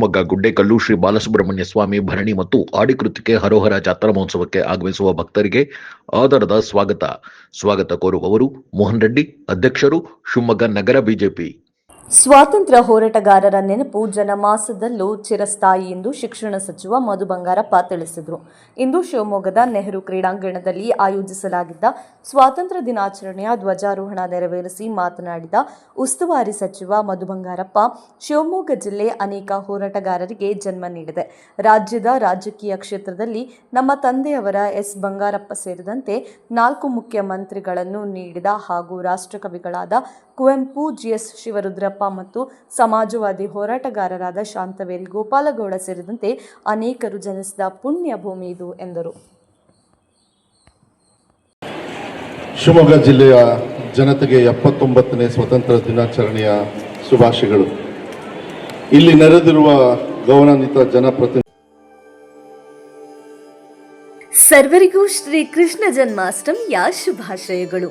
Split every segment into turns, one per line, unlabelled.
ಶಿವಮೊಗ್ಗ, ಗುಡ್ಡೇಕಲ್ಲು, ಶ್ರೀ ಬಾಲಸುಬ್ರಹ್ಮಣ್ಯ ಸ್ವಾಮಿ ಭರಣಿ ಮತ್ತು ಆಡಿಕೃತಿಕೆ ಹರೋಹರ ಜಾತ್ರಾ ಮಹೋತ್ಸವಕ್ಕೆ ಆಗಮಿಸುವ ಭಕ್ತರಿಗೆ ಆಧಾರದ ಸ್ವಾಗತ. ಸ್ವಾಗತ ಕೋರುವವರು ಮೋಹನ್ ರೆಡ್ಡಿ, ಅಧ್ಯಕ್ಷರು ಶಿವಮೊಗ್ಗ ನಗರ ಬಿಜೆಪಿ.
ಸ್ವಾತಂತ್ರ್ಯ ಹೋರಾಟಗಾರರ ನೆನಪು ಜನಮಾಸದಲ್ಲೂ ಚಿರಸ್ಥಾಯಿ ಎಂದು ಶಿಕ್ಷಣ ಸಚಿವ ಮಧು ಬಂಗಾರಪ್ಪ ತಿಳಿಸಿದರು. ಇಂದು ಶಿವಮೊಗ್ಗದ ನೆಹರು ಕ್ರೀಡಾಂಗಣದಲ್ಲಿ ಆಯೋಜಿಸಲಾಗಿದ್ದ ಸ್ವಾತಂತ್ರ್ಯ ದಿನಾಚರಣೆಯ ಧ್ವಜಾರೋಹಣ ನೆರವೇರಿಸಿ ಮಾತನಾಡಿದ ಉಸ್ತುವಾರಿ ಸಚಿವ ಮಧು ಬಂಗಾರಪ್ಪ, ಶಿವಮೊಗ್ಗ ಜಿಲ್ಲೆ ಅನೇಕ ಹೋರಾಟಗಾರರಿಗೆ ಜನ್ಮ ನೀಡಿದೆ. ರಾಜ್ಯದ ರಾಜಕೀಯ ಕ್ಷೇತ್ರದಲ್ಲಿ ನಮ್ಮ ತಂದೆಯವರ ಎಸ್. ಬಂಗಾರಪ್ಪ ಸೇರಿದಂತೆ ನಾಲ್ಕು ಮುಖ್ಯಮಂತ್ರಿಗಳನ್ನು ನೀಡಿದ ಹಾಗೂ ರಾಷ್ಟ್ರಕವಿಗಳಾದ ಕುವೆಂಪು ಜಿಎಸ್ ಶಿವರುದ್ರಪ್ಪ ಮತ್ತು ಸಮಾಜವಾದಿ ಹೋರಾಟಗಾರರಾದ ಶಾಂತವೇರಿ ಗೋಪಾಲಗೌಡ ಸೇರಿದಂತೆ ಅನೇಕರು ಜನಿಸಿದ ಪುಣ್ಯ ಭೂಮಿ ಇದು ಎಂದರು.
ಶಿವಮೊಗ್ಗ ಜಿಲ್ಲೆಯ ಜನತೆಗೆ ಎಪ್ಪತ್ತೊಂಬತ್ತನೇ ಸ್ವತಂತ್ರ ದಿನಾಚರಣೆಯ ಶುಭಾಶಯಗಳು. ಇಲ್ಲಿ ನೆರೆದಿರುವ ಗೌರವಾನ್ವಿತ ಜನಪ್ರತಿನಿಧಿ
ಸರ್ವರಿಗೂ ಶ್ರೀ ಕೃಷ್ಣ ಜನ್ಮಾಷ್ಟಮಿಯ ಶುಭಾಶಯಗಳು.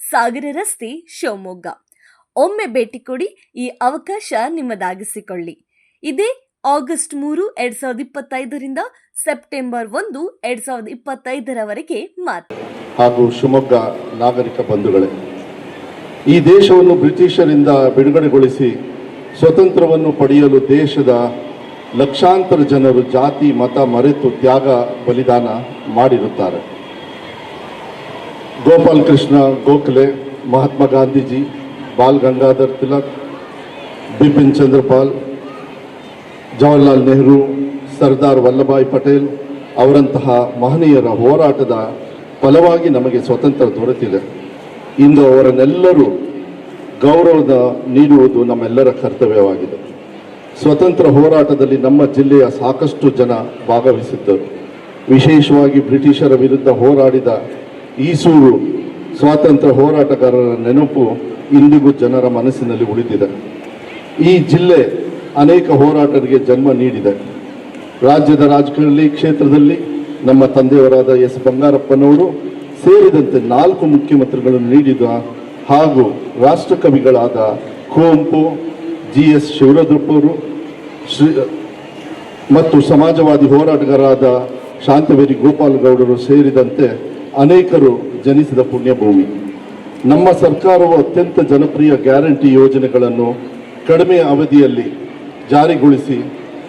ಸಾಗರ ರಸ್ತೆ, ಶಿವಮೊಗ್ಗ. ಒಮ್ಮೆ ಭೇಟಿ ಕೊಡಿ, ಈ ಅವಕಾಶ ನಿಮ್ಮದಾಗಿಸಿಕೊಳ್ಳಿ. ಇದೇ ಆಗಸ್ಟ್ ಮೂರು, ಎರಡ್ ಸಾವಿರದ ಇಪ್ಪತ್ತೈದರಿಂದ ಸೆಪ್ಟೆಂಬರ್ ಒಂದು, ಎರಡ್ ಸಾವಿರದ ಇಪ್ಪತ್ತೈದರವರೆಗೆ ಮಾತ್ರ.
ಹಾಗೂ ಶಿವಮೊಗ್ಗ ನಾಗರಿಕ ಬಂಧುಗಳೇ, ಈ ದೇಶವನ್ನು ಬ್ರಿಟಿಷರಿಂದ ಬಿಡುಗಡೆಗೊಳಿಸಿ ಸ್ವತಂತ್ರವನ್ನು ಪಡೆಯಲು ದೇಶದ ಲಕ್ಷಾಂತರ ಜನರು ಜಾತಿ, ಮತ, ಮರೆತು ತ್ಯಾಗ, ಬಲಿದಾನ ಮಾಡಿರುತ್ತಾರೆ. ಗೋಪಾಲ್ ಕೃಷ್ಣ, ಗೋಖಲೆ, ಮಹಾತ್ಮ ಗಾಂಧೀಜಿ, ಬಾಲ್ ಗಂಗಾಧರ್ ತಿಲಕ್, ಬಿಪಿನ್ ಚಂದ್ರಪಾಲ್, ಜವಾಹರ್ಲಾಲ್ ನೆಹರು, ಸರ್ದಾರ್ ವಲ್ಲಭಾಯ್ ಪಟೇಲ್ ಅವರಂತಹ ಮಹನೀಯರ ಹೋರಾಟದ ಫಲವಾಗಿ ನಮಗೆ ಸ್ವತಂತ್ರ ದೊರೆತಿದೆ. ಇಂದು ಅವರನ್ನೆಲ್ಲರೂ ಗೌರವದ ನೀಡುವುದು ನಮ್ಮೆಲ್ಲರ ಕರ್ತವ್ಯವಾಗಿದೆ. ಸ್ವತಂತ್ರ ಹೋರಾಟದಲ್ಲಿ ನಮ್ಮ ಜಿಲ್ಲೆಯ ಸಾಕಷ್ಟು ಜನ ಭಾಗವಹಿಸಿದ್ದರು. ವಿಶೇಷವಾಗಿ ಬ್ರಿಟಿಷರ ವಿರುದ್ಧ ಹೋರಾಡಿದ ಈಸೂರು ಸ್ವಾತಂತ್ರ್ಯ ಹೋರಾಟಗಾರರ ನೆನಪು ಇಂದಿಗೂ ಜನರ ಮನಸ್ಸಿನಲ್ಲಿ ಉಳಿದಿದೆ. ಈ ಜಿಲ್ಲೆ ಅನೇಕ ಹೋರಾಟರಿಗೆ ಜನ್ಮ ನೀಡಿದೆ. ರಾಜ್ಯದ ರಾಜಕೀಯ ಕ್ಷೇತ್ರದಲ್ಲಿ ನಮ್ಮ ತಂದೆಯವರಾದ ಎಸ್. ಬಂಗಾರಪ್ಪನವರು ಸೇರಿದಂತೆ ನಾಲ್ಕು ಮುಖ್ಯಮಂತ್ರಿಗಳನ್ನು ನೀಡಿದ ಹಾಗೂ ರಾಷ್ಟ್ರಕವಿಗಳಾದ ಕುವೆಂಪು, ಜಿ. ಎಸ್. ಶಿವರದ್ರಪ್ಪರು, ಶ್ರೀ ಮತ್ತು ಸಮಾಜವಾದಿ ಹೋರಾಟಗಾರರಾದ ಶಾಂತವೇರಿ ಗೋಪಾಲಗೌಡರು ಸೇರಿದಂತೆ ಅನೇಕರು ಜನಿಸಿದ ಪುಣ್ಯಭೂಮಿ. ನಮ್ಮ ಸರ್ಕಾರವು ಅತ್ಯಂತ ಜನಪ್ರಿಯ ಗ್ಯಾರಂಟಿ ಯೋಜನೆಗಳನ್ನು ಕಡಿಮೆ ಅವಧಿಯಲ್ಲಿ ಜಾರಿಗೊಳಿಸಿ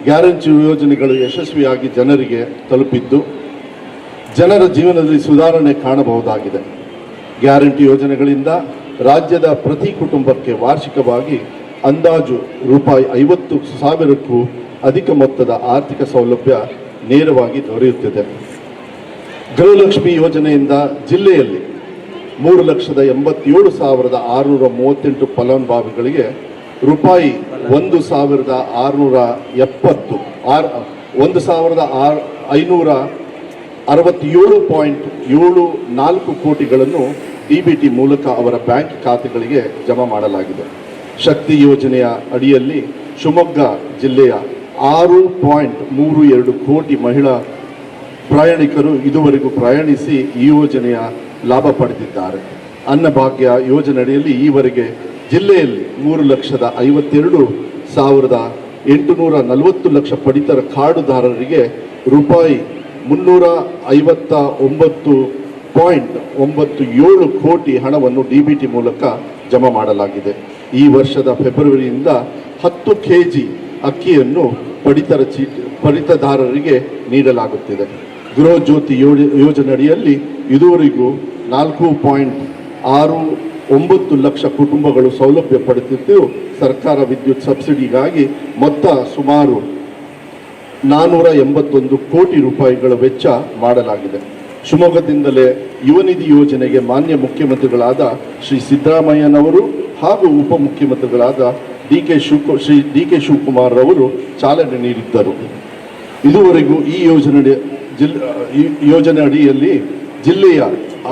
ಗ್ಯಾರಂಟಿ ಯೋಜನೆಗಳು ಯಶಸ್ವಿಯಾಗಿ ಜನರಿಗೆ ತಲುಪಿದ್ದು, ಜನರ ಜೀವನದಲ್ಲಿ ಸುಧಾರಣೆ ಕಾಣಬಹುದಾಗಿದೆ. ಗ್ಯಾರಂಟಿ ಯೋಜನೆಗಳಿಂದ ರಾಜ್ಯದ ಪ್ರತಿ ಕುಟುಂಬಕ್ಕೆ ವಾರ್ಷಿಕವಾಗಿ ಅಂದಾಜು ರೂಪಾಯಿ ಐವತ್ತು ಸಾವಿರಕ್ಕೂ ಅಧಿಕ ಮೊತ್ತದ ಆರ್ಥಿಕ ಸೌಲಭ್ಯ ನೇರವಾಗಿ ದೊರೆಯುತ್ತಿದೆ. ಗೃಹಲಕ್ಷ್ಮಿ ಯೋಜನೆಯಿಂದ ಜಿಲ್ಲೆಯಲ್ಲಿ ಮೂರು ಲಕ್ಷದ ಎಂಬತ್ತೇಳು ಸಾವಿರದ ಆರುನೂರ ಮೂವತ್ತೆಂಟು ಫಲಾನುಭವಿಗಳಿಗೆ ರೂಪಾಯಿ ಒಂದು ಸಾವಿರದ ಆರುನೂರ ಎಪ್ಪತ್ತು, ಆರ್, ಒಂದು ಸಾವಿರದ ಆರ್, ಐನೂರ ಅರವತ್ತೇಳು ಪಾಯಿಂಟ್ ಏಳು ನಾಲ್ಕು ಕೋಟಿಗಳನ್ನು ಡಿ ಬಿ ಟಿ ಮೂಲಕ ಅವರ ಬ್ಯಾಂಕ್ ಖಾತೆಗಳಿಗೆ ಜಮಾ ಮಾಡಲಾಗಿದೆ. ಶಕ್ತಿ ಯೋಜನೆಯ ಅಡಿಯಲ್ಲಿ ಶಿವಮೊಗ್ಗ ಜಿಲ್ಲೆಯ ಆರು ಪಾಯಿಂಟ್ ಮೂರು ಎರಡು ಕೋಟಿ ಮಹಿಳಾ ಪ್ರಯಾಣಿಕರು ಇದುವರೆಗೂ ಪ್ರಯಾಣಿಸಿ ಈ ಯೋಜನೆಯ ಲಾಭ ಪಡೆದಿದ್ದಾರೆ. ಅನ್ನಭಾಗ್ಯ ಯೋಜನೆಯಡಿಯಲ್ಲಿ ಈವರೆಗೆ ಜಿಲ್ಲೆಯಲ್ಲಿ ಮೂರು ಲಕ್ಷದ ಐವತ್ತೆರಡು ಸಾವಿರದ ಎಂಟುನೂರ ನಲವತ್ತು ಲಕ್ಷ ಪಡಿತರ ಕಾರ್ಡುದಾರರಿಗೆ ರೂಪಾಯಿ ಮುನ್ನೂರ ಐವತ್ತ ಒಂಬತ್ತು ಪಾಯಿಂಟ್ ಒಂಬತ್ತು ಏಳು ಕೋಟಿ ಹಣವನ್ನು ಡಿ ಬಿ ಟಿ ಮೂಲಕ ಜಮಾ ಮಾಡಲಾಗಿದೆ. ಈ ವರ್ಷದ ಫೆಬ್ರವರಿಯಿಂದ ಹತ್ತು ಕೆ ಜಿ ಅಕ್ಕಿಯನ್ನು ಪಡಿತರ ಚೀಟಿ ಪಡಿತದಾರರಿಗೆ ನೀಡಲಾಗುತ್ತಿದೆ. ಗೃಹ ಜ್ಯೋತಿ ಯೋಜನೆ ಅಡಿಯಲ್ಲಿ ಇದುವರೆಗೂ ನಾಲ್ಕು ಪಾಯಿಂಟ್ ಆರು ಒಂಬತ್ತು ಲಕ್ಷ ಕುಟುಂಬಗಳು ಸೌಲಭ್ಯ ಪಡೆದಿದ್ದು, ಸರ್ಕಾರ ವಿದ್ಯುತ್ ಸಬ್ಸಿಡಿಗಾಗಿ ಮೊತ್ತ ಸುಮಾರು ನಾನ್ನೂರ ಎಂಬತ್ತೊಂದು ಕೋಟಿ ರೂಪಾಯಿಗಳ ವೆಚ್ಚ ಮಾಡಲಾಗಿದೆ. ಶಿವಮೊಗ್ಗದಿಂದಲೇ ಯುವನಿಧಿ ಯೋಜನೆಗೆ ಮಾನ್ಯ ಮುಖ್ಯಮಂತ್ರಿಗಳಾದ ಶ್ರೀ ಸಿದ್ದರಾಮಯ್ಯನವರು ಹಾಗೂ ಉಪಮುಖ್ಯಮಂತ್ರಿಗಳಾದ ಡಿ ಕೆ ಶಿವಕು ಶ್ರೀ ಡಿ ಕೆ ಶಿವಕುಮಾರ್ ಅವರು ಚಾಲನೆ ನೀಡಿದ್ದರು. ಇದುವರೆಗೂ ಈ ಯೋಜನೆ ಜಿಲ್ ಯೋಜನೆ ಅಡಿಯಲ್ಲಿ ಜಿಲ್ಲೆಯ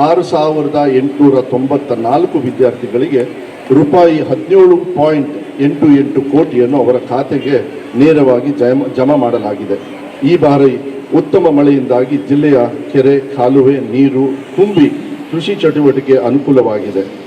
ಆರು ಸಾವಿರದ ಎಂಟುನೂರ ತೊಂಬತ್ತ ನಾಲ್ಕು ವಿದ್ಯಾರ್ಥಿಗಳಿಗೆ ರೂಪಾಯಿ ಹದಿನೇಳು ಪಾಯಿಂಟ್ ಎಂಟು ಎಂಟು ಕೋಟಿಯನ್ನು ಅವರ ಖಾತೆಗೆ ನೇರವಾಗಿ ಜಮ ಜಮಾ ಮಾಡಲಾಗಿದೆ. ಈ ಬಾರಿ ಉತ್ತಮ ಮಳೆಯಿಂದಾಗಿ ಜಿಲ್ಲೆಯ ಕೆರೆ, ಕಾಲುವೆ, ನೀರು ತುಂಬಿ ಕೃಷಿ ಚಟುವಟಿಕೆ ಅನುಕೂಲವಾಗಿದೆ.